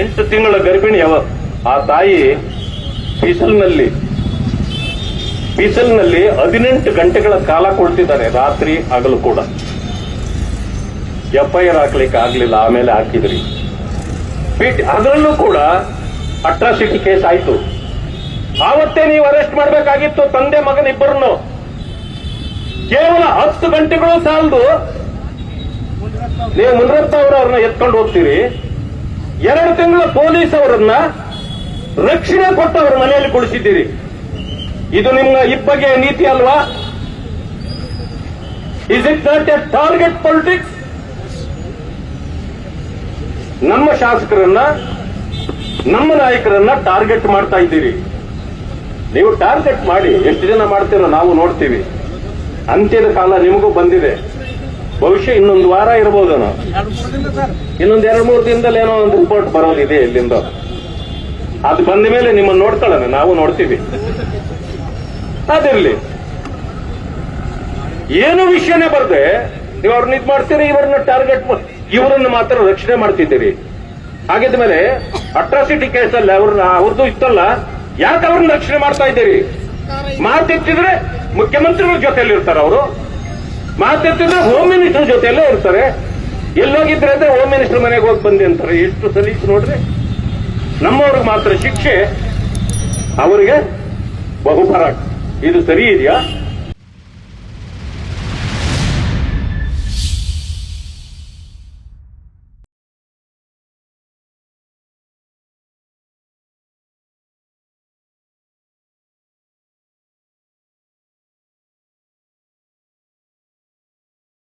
ಎಂಟು ತಿಂಗಳ ಗರ್ಭಿಣಿ ಅವ. ಆ ತಾಯಿ ಬಿಸಿಲಿನಲ್ಲಿ ಬಿಸಿಲಿನಲ್ಲಿ ಹದಿನೆಂಟು ಗಂಟೆಗಳ ಕಾಲ ಕೊಡ್ತಿದ್ದಾರೆ ರಾತ್ರಿ ಹಗಲು ಕೂಡ. ಎಫ್ಐಆರ್ ಹಾಕ್ಲಿಕ್ಕೆ ಆಗ್ಲಿಲ್ಲ, ಆಮೇಲೆ ಹಾಕಿದ್ರಿ. ಅದರಲ್ಲೂ ಕೂಡ ಅಟ್ರಾಸಿಟಿ ಕೇಸ್ ಆಯ್ತು. ಆವತ್ತೇ ನೀವು ಅರೆಸ್ಟ್ ಮಾಡಬೇಕಾಗಿತ್ತು ತಂದೆ ಮಗನ ಇಬ್ಬರನ್ನು. ಕೇವಲ ಹತ್ತು ಗಂಟೆಗಳು ಸಾಲದು. ನೀವು ಮುನರತ್ನ ಅವರು ಅವ್ರನ್ನ ಎತ್ಕೊಂಡು ಹೋಗ್ತೀರಿ. ಎರಡು ತಿಂಗಳ ಪೊಲೀಸ್ ಅವರನ್ನ ರಕ್ಷಣೆ ಕೊಟ್ಟು ಅವರ ಮನೆಯಲ್ಲಿ ಕುಳಿಸಿದ್ದೀರಿ. ಇದು ನಿಮ್ಮ ಇಬ್ಬಗೆಯ ನೀತಿ ಅಲ್ವಾ? Is it not a target politics ನಮ್ಮ ಶಾಸಕರನ್ನ, ನಮ್ಮ ನಾಯಕರನ್ನ ಟಾರ್ಗೆಟ್ ಮಾಡ್ತಾ ಇದ್ದೀರಿ. ನೀವು ಟಾರ್ಗೆಟ್ ಮಾಡಿ, ಎಷ್ಟು ಜನ ಮಾಡ್ತೀರೋ ನಾವು ನೋಡ್ತೀವಿ. ಅಂತ್ಯದ ಕಾಲ ನಿಮಗೂ ಬಂದಿದೆ. ಬಹುಶಃ ಇನ್ನೊಂದು ವಾರ ಇರಬಹುದೇನೋ ಇನ್ನೊಂದು ಎರಡು ಮೂರು ದಿನದಲ್ಲಿ ಏನೋ ಒಂದು ರಿಪೋರ್ಟ್ ಬರೋದಿದೆ ಇಲ್ಲಿಂದ. ಅದು ಬಂದ ಮೇಲೆ ನಿಮ್ಮನ್ನು ನೋಡ್ತಾಳೆ ನಾವು ನೋಡ್ತೀವಿ. ಅದಿರ್ಲಿ. ಏನು ವಿಷಯನೇ ಬರದೆ ನೀವು ಅವ್ರನ್ನ ಇದು ಮಾಡ್ತೀರಿ ಇವರನ್ನ ಟಾರ್ಗೆಟ್ ಇವರನ್ನ ಮಾತ್ರ ರಕ್ಷಣೆ ಮಾಡ್ತಿದ್ದೀರಿ. ಹಾಗಿದ ಮೇಲೆ ಅಟ್ರಾಸಿಟಿ ಕೇಸಲ್ಲಿ ಅವ್ರನ್ನ ಅವ್ರದ್ದು ಇತ್ತಲ್ಲ ಯಾಕೆ ಅವ್ರನ್ನ ರಕ್ಷಣೆ ಮಾಡ್ತಾ ಇದ್ದೀರಿ? ಮಾತಿತ್ತಿದ್ರೆ ಮುಖ್ಯಮಂತ್ರಿಗಳ ಜೊತೆಯಲ್ಲಿ ಇರ್ತಾರೆ ಅವರು. ಮಾತೆತ್ತಿದ್ರೆ ಹೋಮ್ ಮಿನಿಸ್ಟರ್ ಜೊತೆಯಲ್ಲೇ ಇರ್ತಾರೆ. ಎಲ್ಲೋಗಿದ್ರೆ ಅಂದ್ರೆ ಹೋಮ್ ಮಿನಿಸ್ಟರ್ ಮನೆಗೆ ಹೋಗಿ ಬಂದೆ ಅಂತಾರೆ. ಎಷ್ಟು ಸಲೀಸ್ ನೋಡ್ರಿ? ನಮ್ಮವ್ರಿಗೆ ಮಾತ್ರ ಶಿಕ್ಷೆ, ಅವರಿಗೆ ಬಹುಪರಾಟ್ ಇದು ಸರಿ ಇದೆಯಾ?